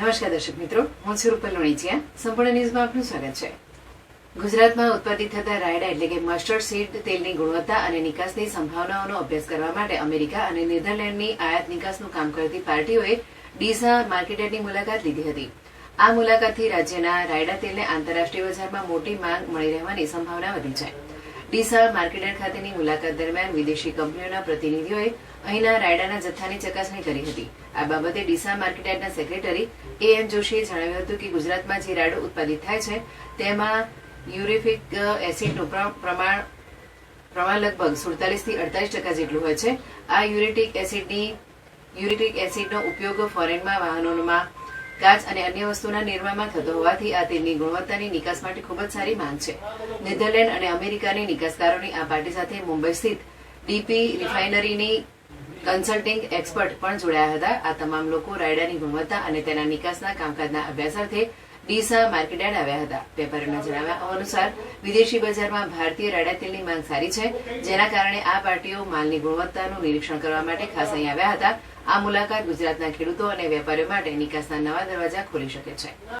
નમસ્કાર દર્શક મિત્રો, હું રૂપલ લોણીચિયા. સંપૂર્ણ ન્યૂઝમાં આપનું સ્વાગત છે. ગુજરાતમાં ઉત્પાદિત થતા રાયડા એટલે કે મસ્ટર્ડ સીડ તેલની ગુણવત્તા અને નિકાસની સંભાવનાઓનો અભ્યાસ કરવા માટે અમેરિકા અને નેધરલેન્ડની આયાત નિકાસનું કામ કરતી પાર્ટીઓએ ડીસા માર્કેટની મુલાકાત લીધી હતી. આ મુલાકાતથી રાજ્યના રાયડા તેલને આંતરરાષ્ટ્રીય બજારમાં મોટી માંગ મળી રહેવાની સંભાવના વધી છે. ડીસા માર્કેટ ખાતેની મુલાકાત દરમિયાન વિદેશી કંપનીઓના પ્રતિનિધિઓએ અહીંના રાયડાના જથ્થાની ચકાસણી કરી હતી. આ બાબતે ડીસા માર્કેટયાર્ડના સેક્રેટરી એ એમ જોશીએ જણાવ્યું હતું કે ગુજરાતમાં જે રાયડો ઉત્પાદિત થાય છે, તેમાં યુરિફિક એસિડનું પ્ર- પ્રમાણ પ્રમાણ લગભગ સુડતાલીસથી અડતાલીસ ટકા જેટલું હોય છે. આ યુરિટિક એસિડની, યુરિટિક એસિડનો ઉપયોગ ફોરેનમાં વાહનોમાં કાચ અને અન્ય વસ્તુના નિર્માણમાં થતો હોવાથી આ તેલની ગુણવત્તાની નિકાસ માટે ખૂબ જ સારી માંગ છે. નેધરલેન્ડ અને અમેરિકાની નિકાસકારોની આ પાર્ટી સાથે મુંબઈ સ્થિત ડીપી રિફાઇનરીની કન્સલ્ટિંગ એક્સપર્ટ પણ જોડાયા હતા. આ તમામ લોકો રાયડાની ગુણવત્તા અને તેના નિકાસના કામકાજના અભ્યાસાર્થે ડીસા માર્કેટયાર્ડ આવ્યા હતા. વેપારીઓના જણાવ્યા અનુસાર, વિદેશી બજારમાં ભારતીય રાડા તેલની માંગ સારી છે, જેના કારણે આ પાર્ટીઓ માલની ગુણવત્તાનું નિરીક્ષણ કરવા માટે ખાસ અહીં આવ્યા હતા. આ મુલાકાત ગુજરાતના ખેડૂતો અને વેપારીઓ માટે નિકાસના નવા દરવાજા ખોલી શકે છે.